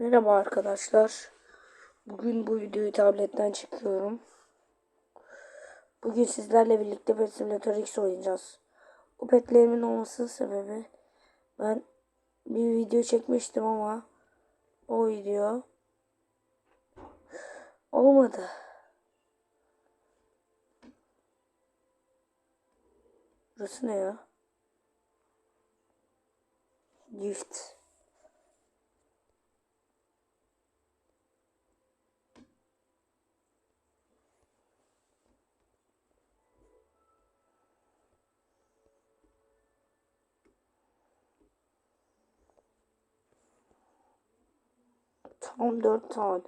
Merhaba arkadaşlar. Bugün bu videoyu tabletten çekiyorum. Bugün sizlerle birlikte Pet Simulator X oynayacağız. Bu petlerimin olmasının sebebi ben bir video çekmiştim ama o video olmadı. Burası ne ya? Gift. Tam dört tane.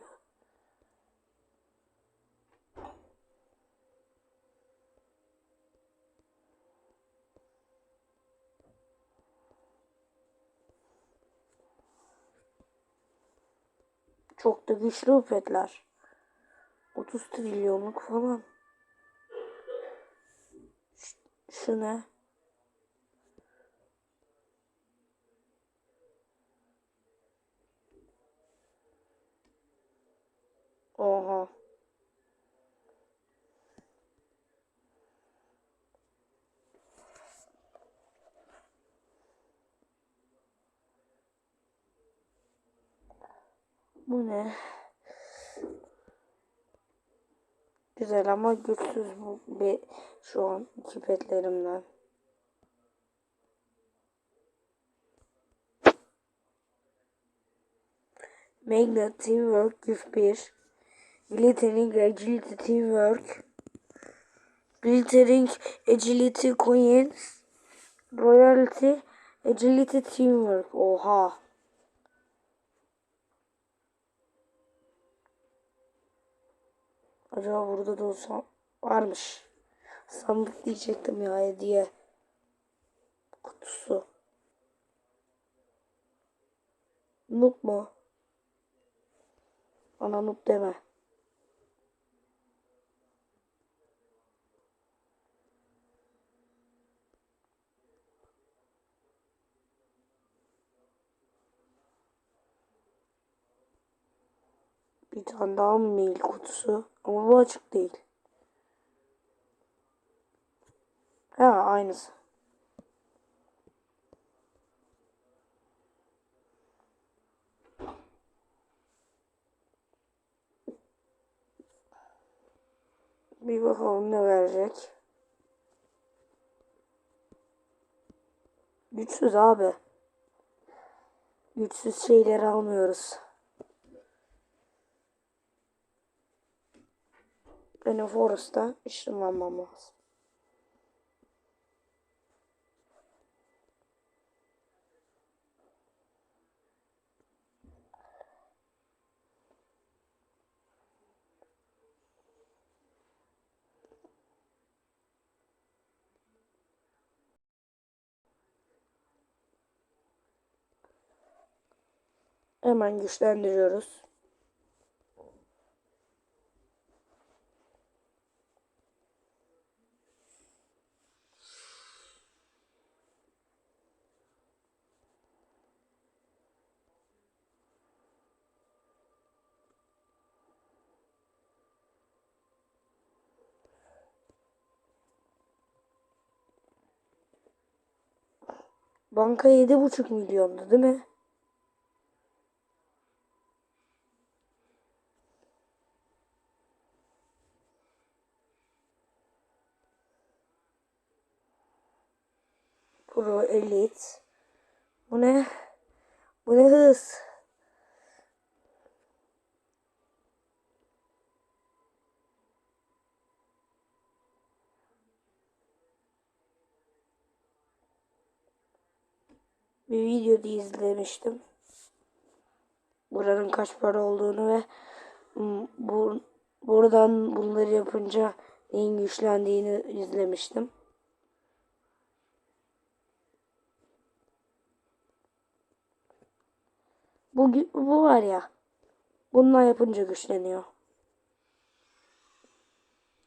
Çok da güçlü bu petler. 30 trilyonluk falan. Şu ne? Oha. Bu ne? Güzel ama güçsüz bu bir şu an iki petlerimden. Magnet Teamwork Güç 1 Glittering Agility Teamwork. Glittering Agility Coins. Royalty Agility Teamwork. Oha Acaba burada da olsa varmış. Sandık diyecektim ya hediye. Kutusu. Noob mu? Bana noob deme. Bir tane mail kutusu. Ama bu açık değil. Ha aynısı. Bir bakalım ne verecek. Güçsüz abi. Güçsüz şeyleri almıyoruz. Benim Forest'ta ışınlanmam lazım. Hemen güçlendiriyoruz. Banka yedi buçuk milyondu değil mi? Pro Elite. Bu ne? Bu ne hız? Bir videoda izlemiştim. Buranın kaç para olduğunu ve bu buradan bunları yapınca neyin güçlendiğini izlemiştim. Bu, bu var ya. Bununla yapınca güçleniyor.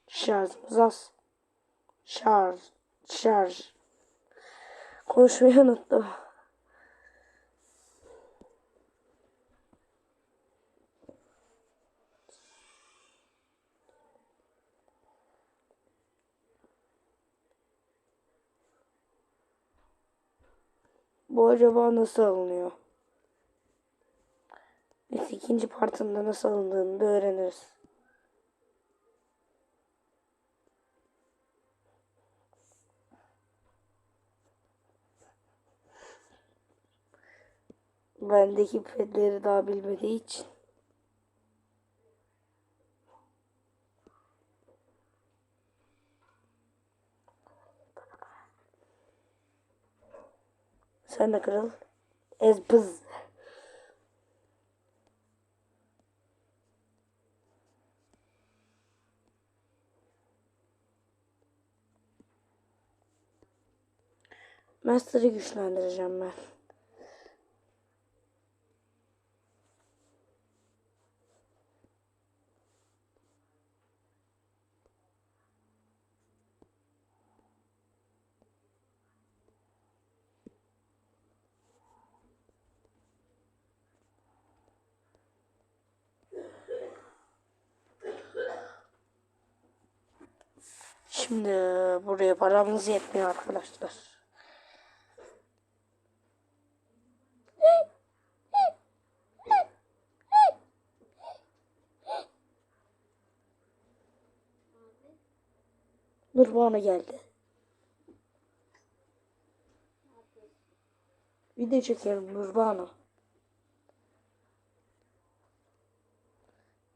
Şarjımız az. Şarj. Şarj. Konuşmayı unuttum. Bu acaba nasıl alınıyor? Neyse ikinci partında nasıl alındığını da öğreniriz. Bendeki pedleri daha bilmediği için. Sen de kırıl. Ezbız. Master'ı güçlendireceğim ben. Şimdi buraya paramız yetmiyor arkadaşlar. Nurban'a geldi. Video çekiyorum Nurban'a.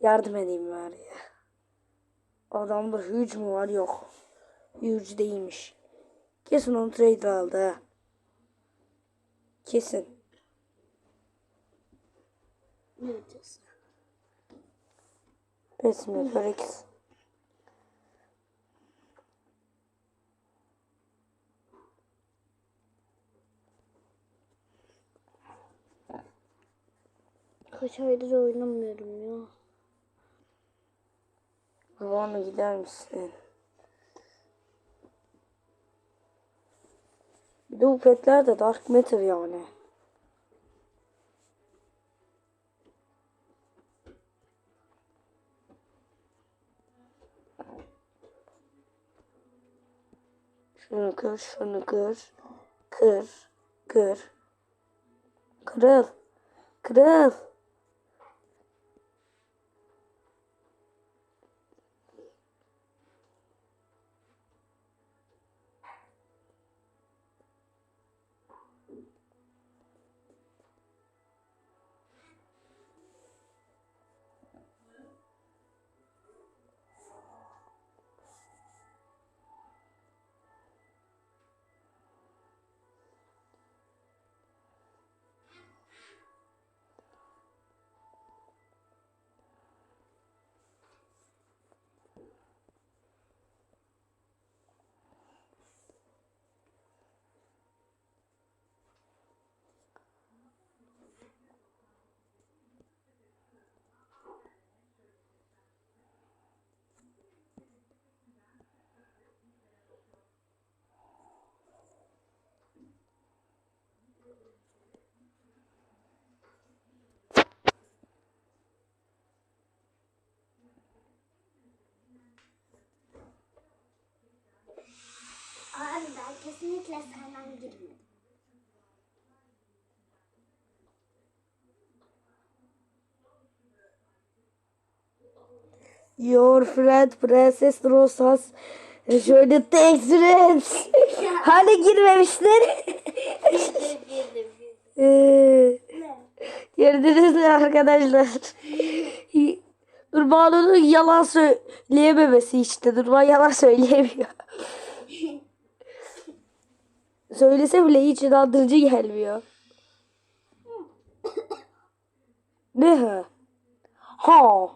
Yardım edeyim bari. Adamda huge mu var yok. Huge değilmiş. Kesin onu trade aldı ha. Kesin. Ne diyorsun? Pesmiyor X. Kaç aydır oynamıyorum ya. Nurban'a gider misin? Bir de bu petler de Dark Matter yani. Şunu kır, şunu kır. Kır, kır. Kırıl. Kırıl. Kesinlikle senden girmedim. Your friend Princess Rosas şöyle textures. hani girmemişler? Girdim girdim. Ee? Gördünüz mü arkadaşlar? Nurban'ın yalan söyleyememesi işte. Nurban yalan söyleyemiyor. Söylese bile hiç inandırıcı gelmiyor. ne ha? Ha.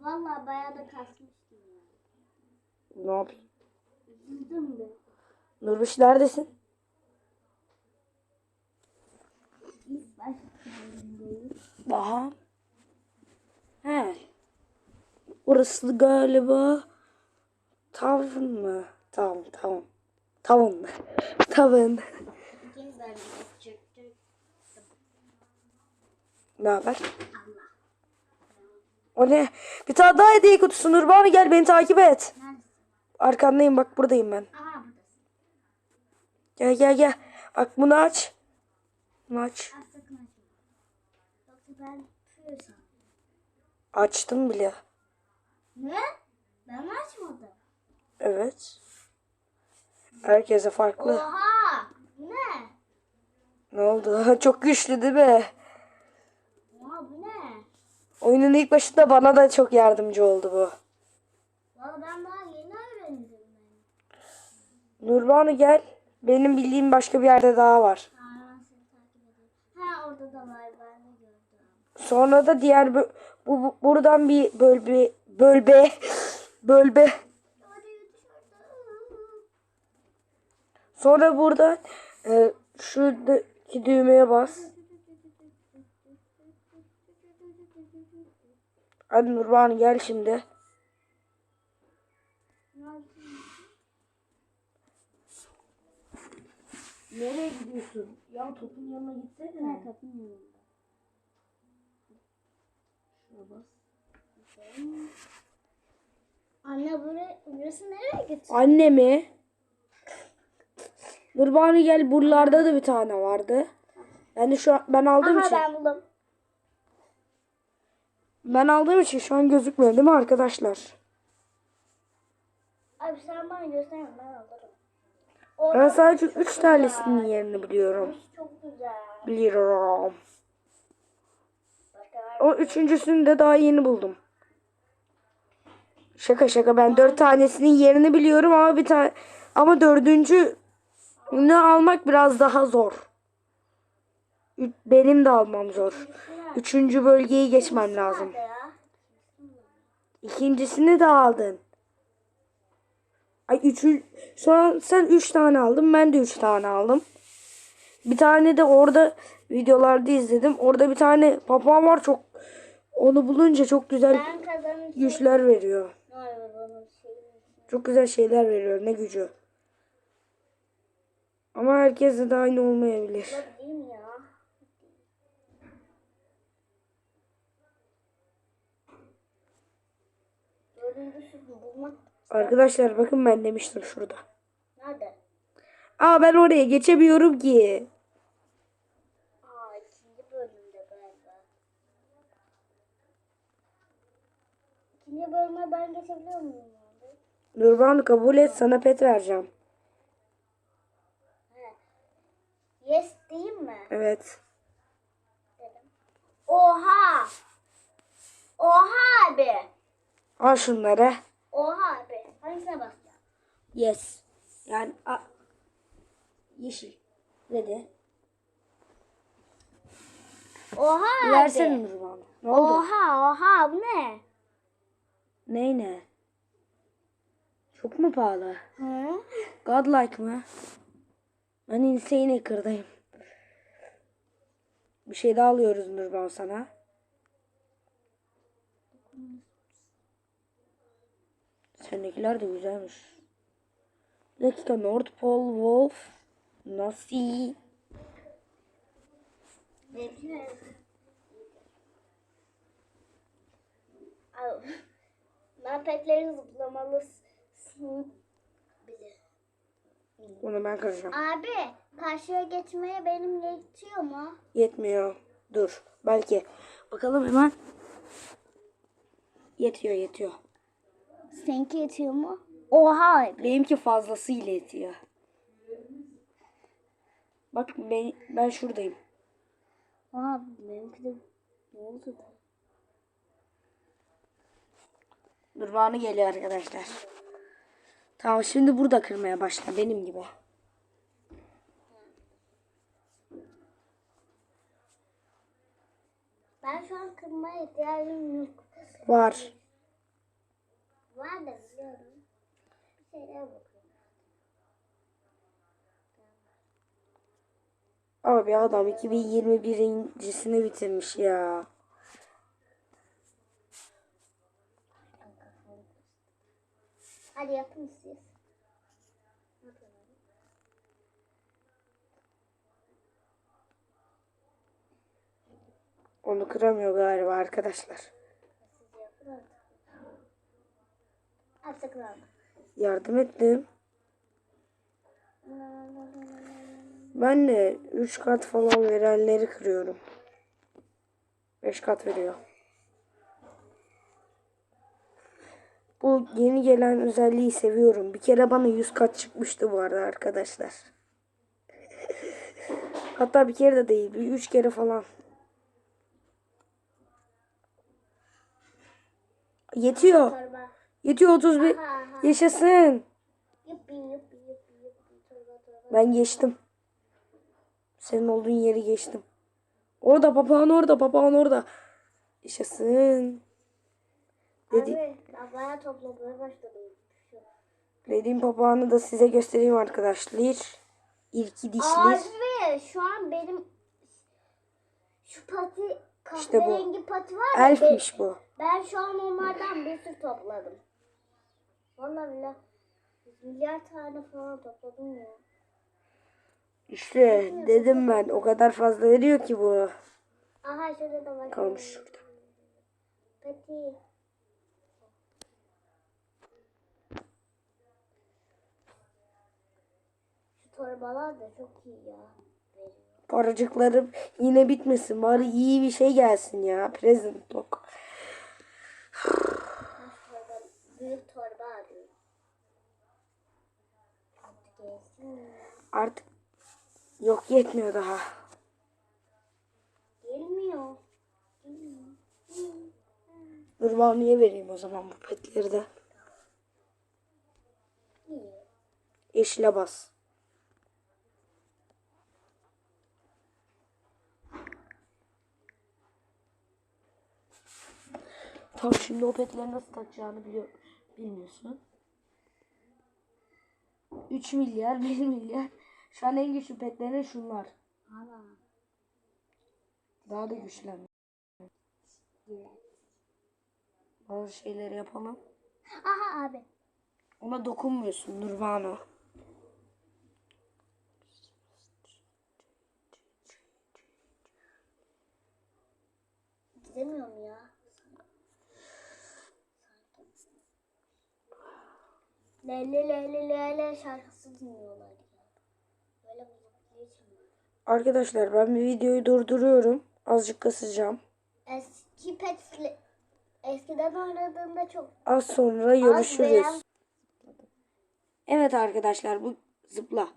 Valla bayağı da kasmıştım ya. Ne yapayım? Üzüldüm. Nurmuş neredesin? İlk başladığındayım. Aha. He. Orası galiba tavın mı? Tamam tamam. Bir çöktü. Ne haber? O ne? Bir tane daha hediye kutusu. Nurbanu gel beni takip et. Arkandayım bak buradayım ben. Gel gel gel. Bak bunu aç. Bunu aç. Açtım bile. Ne? Ben mi açmadım? Evet. Herkese farklı. Oha! Ne? Ne oldu? Çok güçlü değil mi? Oha bu ne? Oyunun ilk başında bana da çok yardımcı oldu bu. Valla ben daha yeni öğrendim. Nurbanu gel. Benim bildiğim başka bir yerde daha var. Ha, ben seni takip edeyim. Ha orada da var ben de gördüm. Sonra da diğer bö- bu, bu- buradan bir bölbe bölbe bölbe. Hadi dışarıda. Sonra buradan e, şuradaki düğmeye bas. Hadi Nurbanu gel şimdi. Nereye gidiyorsun? Ya topun yanına gitsene. Ha kapının yanında. Şuna bas. Anne buraya, burası nereye gitti? Anne mi? Nurbanu gel buralarda da bir tane vardı. Yani şu an ben aldığım Aha için ben buldum. ben aldığım için şu an gözükmüyor değil mi arkadaşlar? Abi sen bana gösterme ben alırım. Ben sadece 3 tanesinin yerini biliyorum. çok güzel. Biliyorum. O üçüncüsünü de daha yeni buldum. Şaka şaka ben dört tanesinin yerini biliyorum ama bir tane ama dördüncü ne almak biraz daha zor. Benim de almam zor. Üçüncü bölgeyi geçmem lazım. İkincisini de aldın. Ay üçü an sen üç tane aldın ben de üç tane aldım. Bir tane de orada videolarda izledim. Orada bir tane papağan var çok onu bulunca çok güzel güçler veriyor. Şey? Çok güzel şeyler veriyor ne gücü. Ama herkese de aynı olmayabilir. Arkadaşlar bakın ben demiştim şurada. nerede? Aa ben oraya geçemiyorum ki. Aa ikinci bölümde galiba. İkinci bölüme ben geçebiliyor muyum? Nurban kabul et sana pet vereceğim. He. Yes diyeyim mi? Evet. Dedim. Oha! Oha abi! Al şunları. Oha abi! Hangisine basacağım? Yes. Yani a yeşil. Dedi. Oha abi! Versene Nurban. Ne oldu? Oha oha bu ne? Ney ne? Çok mu pahalı? Hı? Godlike mı? Ben insane hacker'dayım. Bir şey daha alıyoruz Nurban sana. Seninkiler de güzelmiş. Bir dakika North Pole Wolf. Nasıl? Petleri zıplamalısın. Onu ben kıracağım. Abi karşıya geçmeye benim yetiyor mu? Yetmiyor. Dur. Belki. Bakalım hemen. Yetiyor yetiyor. Seninki yetiyor mu? Oha. Benimki fazlasıyla yetiyor. Bak ben, ben şuradayım. Oha benimki de ne oldu da? Nurbanı geliyor arkadaşlar. Tamam şimdi burada kırmaya başla benim gibi. Ben şu an kırmaya ihtiyacım yok. Var. Var da biliyorum. Bir şeyler bakıyorum. Abi adam 2021'incisini bitirmiş ya. Hadi yapın siz. Onu kıramıyor galiba arkadaşlar. Artık. Yardım ettim. Ben de 3 kat falan verenleri kırıyorum. 5 kat veriyor. Bu yeni gelen özelliği seviyorum. Bir kere bana 100 kat çıkmıştı bu arada arkadaşlar. Hatta bir kere de değil. Bir 3 kere falan. Yetiyor. Torba. Yetiyor 31. Aha, aha. Yaşasın. Torba torba. Ben geçtim. Senin olduğun yeri geçtim. Orada papağan orada papağan orada. Yaşasın. Dedi, Abi ben bayağı toplamaya başladım. Dediğim papağanı da size göstereyim arkadaşlar. İlki dişli. Abi şu an benim şu pati İşte bu. kahverengi pati var ya. Elfmiş bu. Ben şu an onlardan bir sürü topladım. Vallahi bile milyar tane falan topladım ya. İşte dedim ben o kadar fazla veriyor ki bu. Aha şurada da var. Kalmış şurada. Pati. Şu torbalar da çok iyi ya. Paracıklarım yine bitmesin. Bari iyi bir şey gelsin ya. Present torba, büyük torba arıyorum. Artık yok yetmiyor daha. Gelmiyor. Gelmiyor. Nurbanu'ya vereyim o zaman bu petleri de. Yeşile bas. Tamam şimdi o petleri nasıl takacağını biliyor, bilmiyorsun. 3 milyar, 1 milyar. Şu an en güçlü petlerin şunlar. Ana. Daha da güçlendi. Bazı şeyleri yapalım. Aha abi. Ona dokunmuyorsun Nurvano. Gidemiyorum ya. Lele lele lele şarkısı dinliyorlar. Böyle. Arkadaşlar ben bir videoyu durduruyorum. Azıcık kasacağım. Eski petsle eskiden oynadığımda çok Az sonra az görüşürüz. veren Evet arkadaşlar bu zıpla.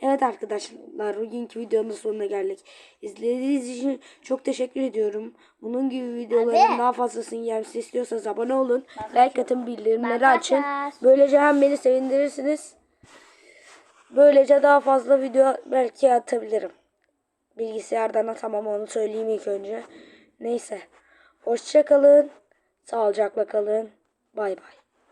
evet arkadaşlar bugünkü videonun sonuna geldik. İzlediğiniz için çok teşekkür ediyorum. Bunun gibi videoların Abi. daha fazlasını gelmesi istiyorsanız abone olun. Like atın bildirimleri açın. Böylece hem beni sevindirirsiniz. Böylece daha fazla video belki atabilirim. Bilgisayardan atamam onu söyleyeyim ilk önce. Neyse. Hoşça kalın. Sağlıcakla kalın. Bay bay.